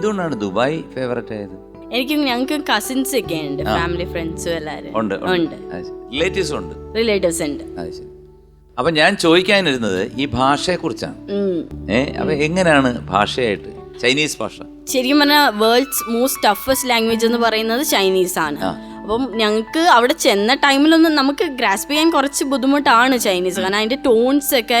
എന്തുകൊണ്ടാണ് Dubai favourite ആയത്? എനിക്ക് ഞങ്ങൾക്ക് കസിൻസ് ഒക്കെ ഉണ്ട് ഫാമിലി ഫ്രണ്ട്സും എല്ലാവരും ഉണ്ട് ഉണ്ട്. റിലേറ്റീവ്സ് ഉണ്ട്. റിലേറ്റീവ്സ് ഉണ്ട്. അത് ശരി. അപ്പൊ ഞാൻ ചോദിക്കാനിരുന്നത് ഈ ഭാഷയെ കുറിച്ചാണ്. ഏ അപ്പൊ എങ്ങനെയാണ് ഭാഷയായിട്ട്? ചൈനീസ് ഭാഷ. ശരിക്കും പറഞ്ഞാൽ വേൾഡ്സ് മോസ്റ്റ് ടഫസ്റ്റ് ലാംഗ്വേജ് എന്ന് പറയുന്നത് ചൈനീസ് ആണ്. അപ്പം ഞങ്ങൾക്ക് അവിടെ ചെന്ന ടൈമിലൊന്നും നമുക്ക് ഗ്രാസ്പ് ചെയ്യാൻ കുറച്ച് ബുദ്ധിമുട്ടാണ് ചൈനീസ്. കാരണം അതിന്റെ ടോൺസ് ഒക്കെ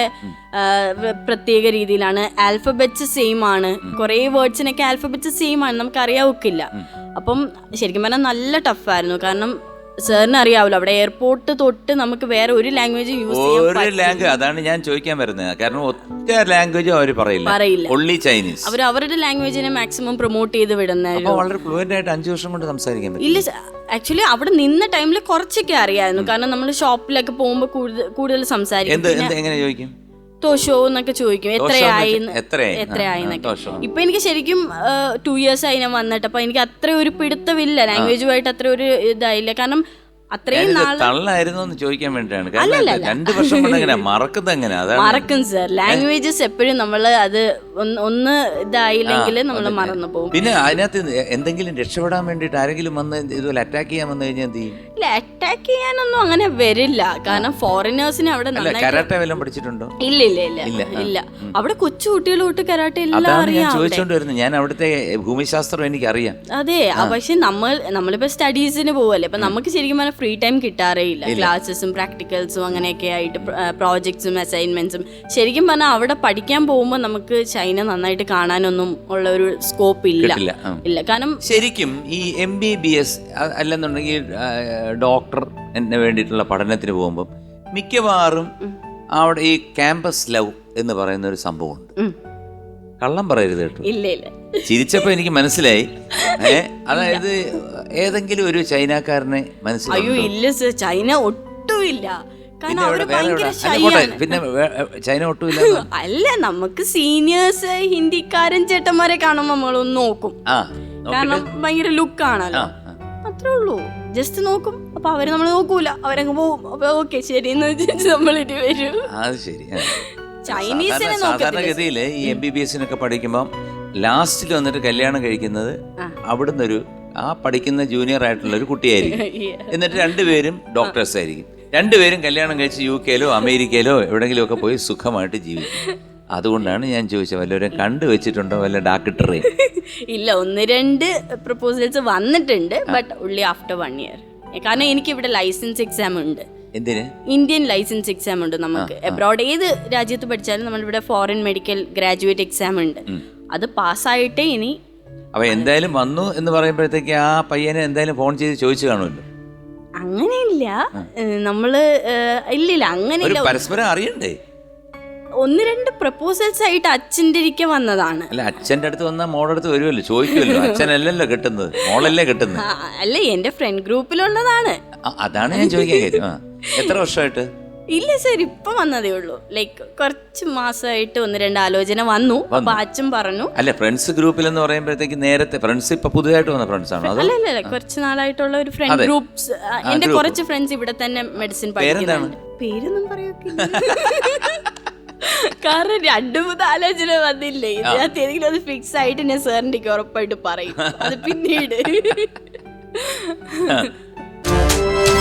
പ്രത്യേക രീതിയിലാണ്. ആൽഫബറ്റ്സ് സെയിം ആണ്. കുറേ വേർഡ്സിനൊക്കെ ആൽഫബറ്റ്സ് സെയിം ആണ്. നമുക്ക് അറിയാവൊക്കില്ല അപ്പം ശരിക്കും പറഞ്ഞാൽ നല്ല ടഫായിരുന്നു കാരണം സാറിന് അറിയാവല്ലോ അവിടെ എയർപോർട്ട് തൊട്ട് നമുക്ക് വേറെ ഒരു ലാംഗ്വേജ് യൂസ് ഒരു ലാംഗ്വേജ് അതാണ് ഞാൻ ചോദിക്കാൻ വരുന്നത്. കാരണം ഒറ്റ ലാംഗ്വേജ് അവർ പറയില്ല. പറയില്ല. ഒള്ളി ചൈനീസ് അവർ അവരുടെ ലാംഗ്വേജിനെ മാക്സിമം പ്രൊമോട്ട് ചെയ്ത് വിടുന്ന വളരെ ഫ്ലുവന്റ് ആയിട്ട് അഞ്ചു വർഷം കൊണ്ട് സംസാരിക്കാൻ പറ്റും ഇല്ല ആക്ച്വലി അവിടെ നിന്ന ടൈമിൽ കുറച്ചൊക്കെ അറിയായിരുന്നു. കാരണം നമ്മൾ ഷോപ്പിലൊക്കെ പോകുമ്പോൾ കൂടുതൽ കൂടുതൽ സംസാരിക്കും. എങ്ങനെ ചോദിക്കും? തോഷോ എന്നൊക്കെ ചോദിക്കും. എത്രയായി? എത്രയായി? ഇപ്പൊ എനിക്ക് ശരിക്കും ടു ഇയേഴ്സ് ആയി ഞാൻ വന്നിട്ട്. അപ്പൊ എനിക്ക് അത്ര ഒരു പിടുത്തമില്ല. ലാംഗ്വേജുമായിട്ട് അത്ര ഒരു ഇതായില്ല. കാരണം അത്രയും തള്ളായിരുന്നു എന്ന് ചോദിക്കാൻ വേണ്ടിയിട്ടാണ്. കാരണം രണ്ട് വർഷം കൊണ്ട് എങ്ങനെ മറക്കുന്നത് എങ്ങനെ അതാണ് മറക്കും സർ ലാംഗ്വേജസ് എപ്പോഴും നമ്മൾ അത് ഒന്ന് ഇതായില്ലെങ്കിൽ നമ്മൾ മറന്നു പോകും. പിന്നെ അതിനകത്ത് എന്തെങ്കിലും രക്ഷപ്പെടാൻ വേണ്ടിട്ട് ആരെങ്കിലും വന്ന് ഇതുപോലെ അറ്റാക്ക് ചെയ്യാൻ വന്നു കഴിഞ്ഞാൽ എന്ത് ഇല്ല അറ്റാക്ക് ചെയ്യാനൊന്നും അങ്ങനെ വരില്ല. കാരണം ഫോറിനേഴ്സിന് അവിടെ കരാട്ടെ വല്ലതും പഠിച്ചിട്ടുണ്ടോ? ഇല്ല ഇല്ല ഇല്ല ഇല്ല, അവിടെ കൊച്ചു കുട്ടികൾ തൊട്ട് കരാട്ടെ എല്ലാം അറിയാം ചോദിച്ചോണ്ട് വരുന്നത്. ഞാൻ അവിടുത്തെ ഭൂമിശാസ്ത്രം എനിക്ക് അറിയാം അതെ പക്ഷെ നമ്മൾ നമ്മളിപ്പോ സ്റ്റഡീസിന് പോവല്ലേ? അപ്പൊ നമുക്ക് ശരിക്കും ഫ്രീ ടൈം കിട്ടാറേ ഇല്ല. ക്ലാസ്സസും പ്രാക്ടിക്കൽസും അങ്ങനെയൊക്കെ ആയിട്ട് പ്രോജക്ട്സും അസൈൻമെന്റ്സും ശരിക്കും പറഞ്ഞാൽ അവിടെ പഠിക്കാൻ പോകുമ്പോൾ നമുക്ക് ചൈന നന്നായിട്ട് കാണാനൊന്നും ഉള്ള ഒരു സ്കോപ്പ് ഇല്ല. ഇല്ല. കാരണം ശരിക്കും ഈ എം ബി ബി എസ് അല്ലെന്നുണ്ടെങ്കിൽ ഡോക്ടർ എന്നെ വേണ്ടിയിട്ടുള്ള പഠനത്തിന് പോകുമ്പോൾ മിക്കവാറും അവിടെ ഈ ക്യാമ്പസ് ലവ് എന്ന് പറയുന്ന ഒരു സംഭവമുണ്ട്. കള്ളം പറയരുത് കേട്ടോ. ഇല്ല ഇല്ല. ചിരിച്ചപ്പോ എനിക്ക് മനസ്സിലായി. അതായത് ഏതെങ്കിലും ഒരു ചൈനക്കാരനെ അയ്യോ മനസ്സിലായോ ഇല്ല സർ. ചൈന ഒട്ടുമില്ല. കാരണം അവർ ഭയങ്കര അല്ല, ഷൈയാണ് പിന്നെ വേ- ചൈന ഒട്ടുമില്ല അല്ല നമുക്ക് സീനിയേഴ്സ് ഹിന്ദിക്കാരൻ ചേട്ടന്മാരെ കാണുമ്പോൾ നമ്മളൊന്ന് നോക്കും. ആ കാരണം നോക്കിട്ട് ഭയങ്കര ലുക്ക് ആണല്ലോ ആ, അത്രേ ഉള്ളൂ. ജസ്റ്റ് നോക്കും. അപ്പൊ അവർ നമ്മൾ നോക്കൂല. അവരങ്ങ് പോവും. അപ്പൊ ഓക്കെ ശരി എന്ന് വെച്ചിട്ട് നമ്മളിട്ട് വരും. അത് ശരി ആ. ചൈനീസിനെ സാധാരണ- നോക്കത്തില്ല സാധാരണഗതിയിൽ ഈ എം ബി ബി എസിനൊക്കെ പഠിക്കുമ്പം ലാസ്റ്റിൽ വന്നിട്ട് കല്യാണം കഴിക്കുന്നത് ആ. അവിടുന്ന് ഒരു ആ പഠിക്കുന്ന ജൂനിയർ ആയിട്ടുള്ള ഒരു കുട്ടിയായിരിക്കും. എന്നിട്ട് രണ്ടുപേരും ഡോക്ടേഴ്സ് ആയിരിക്കും. രണ്ടുപേരും കല്യാണം കഴിച്ച് യു കെയിലോ അമേരിക്കയിലോ എവിടെങ്കിലും ഒക്കെ പോയി സുഖമായിട്ട് ജീവിക്കും. അതുകൊണ്ടാണ് ഞാൻ ചോദിച്ചത് വല്ലവരും കണ്ടു വെച്ചിട്ടുണ്ടോ? വല്ല ഡാക്ടറെ ഇല്ല ഒന്ന് രണ്ട് പ്രപ്പോസൽസ് വന്നിട്ടുണ്ട് ബട്ട് ഉള്ളി ആഫ്റ്റർ വൺ ഇയർ കാരണം എനിക്ക് ഇവിടെ ലൈസൻസ് എക്സാം ഉണ്ട്. എന്തിന്? ഇന്ത്യൻ ലൈസൻസ് എക്സാം ഉണ്ട് നമുക്ക്. എബ്രോഡ് ഏത് രാജ്യത്ത് പഠിച്ചാലും നമ്മളിവിടെ ഫോറിൻ മെഡിക്കൽ ഗ്രാജുവേറ്റ് എക്സാം ഉണ്ട്. അത് പാസ്സായിട്ടേ ഇനി അപ്പൊ എന്തായാലും വന്നു എന്ന് പറയുമ്പോഴത്തേക്ക് ആ പയ്യനെ എന്തായാലും ഫോൺ ചെയ്ത് ചോദിച്ചു കാണുമല്ലോ. അങ്ങനെയില്ല. നമ്മൾ ഇല്ലില്ല അങ്ങനെയില്ല. പരസ്പരം അറിയണ്ടേ? ഒന്ന് രണ്ട് പ്രപ്പോസൽസ് ആയിട്ട് അച്ഛന്റെ ഇരിക്കെ വന്നതാണ്. അല്ല അച്ഛന്റെ അടുത്ത് വന്നാൽ മോളുടെ അടുത്ത് വരുമല്ലോ ചോദിക്കുമല്ലോ. അച്ഛനല്ലല്ലോ കിട്ടുന്നത് മോളല്ലേ കിട്ടുന്നത്. അല്ല എന്റെ ഫ്രണ്ട് ഗ്രൂപ്പിലുള്ളതാണ് അതാണ് ഞാൻ ചോദിക്കാൻ കാര്യം. എത്ര വർഷമായിട്ട്? ഇല്ല സർ ഇപ്പൊ വന്നതേ ഉള്ളൂ. ലൈക്ക് കുറച്ച് മാസമായിട്ട് ഒന്ന് രണ്ട് ആലോചന വന്നു. അപ്പൊ അച്ഛൻ പറഞ്ഞു. അല്ല ഫ്രണ്ട്സ് ഗ്രൂപ്പിൽ എന്ന് പറയുമ്പോഴത്തേക്ക് നേരത്തെ ഫ്രണ്ട്സ് ഇപ്പൊ പുതുതായിട്ട് വന്ന ഫ്രണ്ട്സ് ആണോ? അല്ല അല്ല കുറച്ച് നാളായിട്ടുള്ള ഒരു ഫ്രണ്ട് ഗ്രൂപ്പ്സ് എന്റെ കുറച്ച് ഫ്രണ്ട്സ് ഇവിടെ തന്നെ മെഡിസിൻ പഠിക്കുന്നുണ്ട്. പേരൊന്നും പറയൊക്കില്ല കാരണം രണ്ടു മൂന്ന് ആലോചന വന്നില്ലേ? ഇതിനകത്ത് ഏതെങ്കിലും അത് ഫിക്സ് ആയിട്ട് ഞാൻ സാറിന്റെ ഉറപ്പായിട്ട് പറയും. അത് പിന്നീട്.